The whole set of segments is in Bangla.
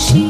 she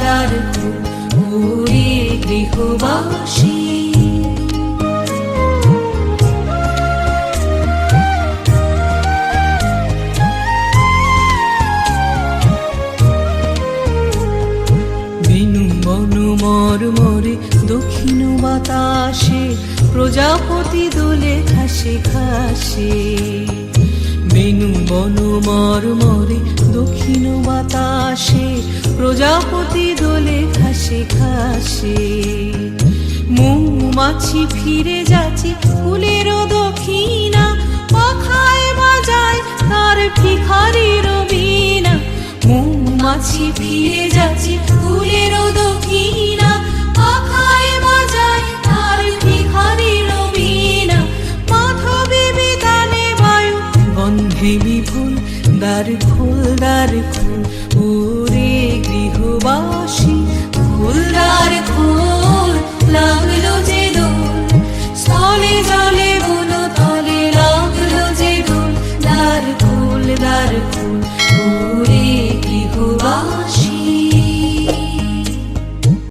দ্বার ওরে গৃহবাসী। বিনু বনু মর মরে দক্ষিণ বাতাসে, প্রজাপতি দোলে খাসে খাসে বেনু বনু মর মরে দক্ষিণ বাতাসে প্রজাপতি দোলে ঘাসে ঘাসে। মৌমাছি ফিরে যাচ্ছে ফুলেরও দক্ষিণা। পাখায় বাজায় তার ভিখারির বীণা। মৌমাছি ফিরে যাচ্ছে ফুলেরও দক্ষিণা। পাখায় বাজায় তার ভিখারির বীণা। বায়ু দার ফুল ও বাস